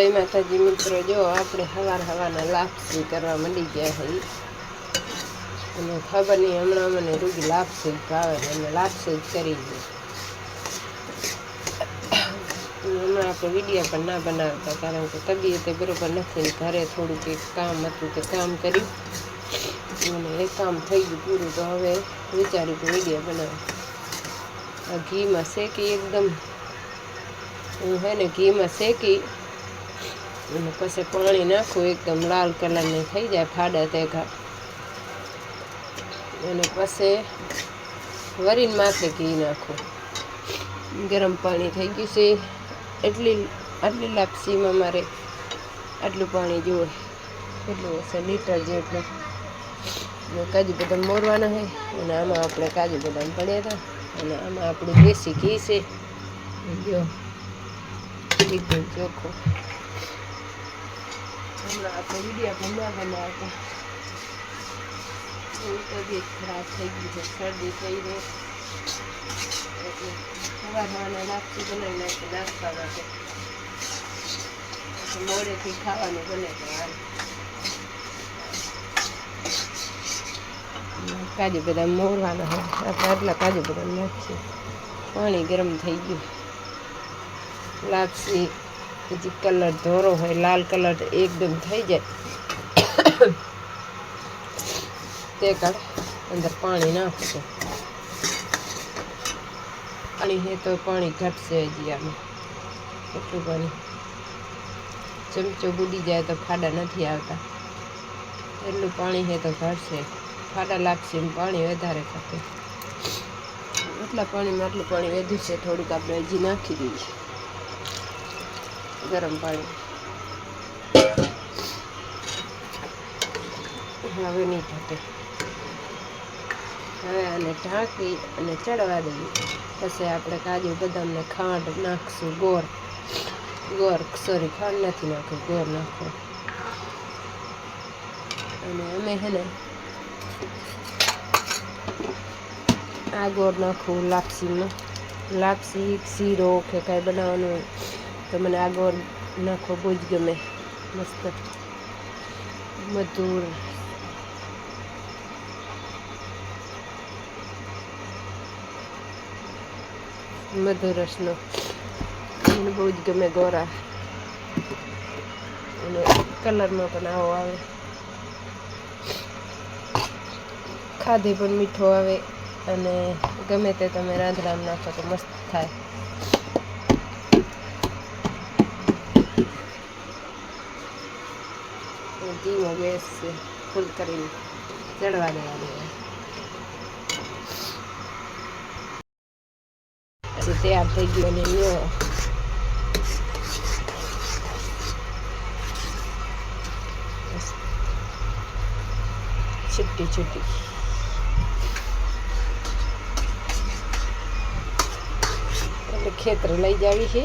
જય માતાજી મિત્રો, જો આપણે હવાર હવાના લાપસી કરવા માંડી ગયા હઈ. અને ખબર નહીં, હમણાં મને રૂગી લાપસી ભાવે અને લાપસી કરી દે હમણાં આપણે વીડિયો પણ ના બનાવતા, કારણ કે તબિયતે બરોબર નથી, ઘરે થોડુંક એક કામ હતું તે કામ કર્યું. અને એ કામ થઈ ગયું પૂરું, તો હવે વિચાર્યું કે વીડિયો બનાવ. આ ઘીમાં શેકી એકદમ, હું હે ને ઘીમાં શેકી અને પછી પાણી નાખું એકદમ લાલ કલરની થઈ જાય ફાડા તેઘા અને પછી વરીને માથે ઘી નાખું. ગરમ પાણી થઈ ગયું છે. એટલી, આટલી લાપસીમાં મારે આટલું પાણી જોઈએ એટલું હશે લીટર જેટલું. કાજુ બદામ મોરવાના છે. અને આમાં આપણે કાજુ બદામ પડ્યા હતા. અને આમાં આપણું દેશી ઘી છે. જો, એકદમ ચોખ્ખું. હમણાં આપણે વિડીયા પણ હતા. તબિયત ખરાબ થઈ ગઈ છે. શરદી થઈ ગઈ એટલે સવારમાં લાપસી બનાવી નાખી નાસ્તા માટે મોડેથી ખાવાનું બને તો કાજુ બદામ મોરવાના હોય આપણે આટલા કાજુ બદામ નાખીએ. પાણી ગરમ થઈ ગયું. લાપસી પછી કલર ધોરો હોય, લાલ કલર એકદમ થઈ જાય. તે કાળ અંદર પાણી નાખશું. પાણી હે તો પાણી ઘટશે હજી આમાં. એટલું પાણી ચમચો બુડી જાય તો ફાડા નથી આવતા. એટલું પાણી હે તો ઘટશે. ફાડા લાગશે એમ પાણી વધારે ખપે એટલા પાણીમાં આટલું પાણી વધ્યું છે, થોડુંક આપણે હજી નાખી દઈએ. ગરમ પાણી. હવે નહીં થતે. હવે આને ઢાંકી અને ચડવા દઈએ પછી આપણે કાજુ બદામને ખાંડ નાખશું, ગોળ. ગોળ સોરી ખાંડ નથી નાખવું ગોળ નાખવું અને અમે હે ને આ ગોળ નાખવું લાપસીમાં લાપસી, શીરો કે કાંઈ બનાવવાનું હોય. તો મને આ ગોળ નાખવો બહુ જ ગમે. મસ્ત. મધુર. મધુરસનો મને બહુ જ ગમે ગોરા. અને કલરમાં પણ આવો આવે. ખાધે પણ મીઠો આવે. અને ગમે તે તમે રાંધણામાં નાખો તો મસ્ત થાય. ધીમો ગેસ ફૂલ કરીને ચડવા દેવા દેવા તૈયાર થઈ ગયું અને લ્યો. છુટ્ટી છુટ્ટી એટલે ખેતર લઈ જાવી છે.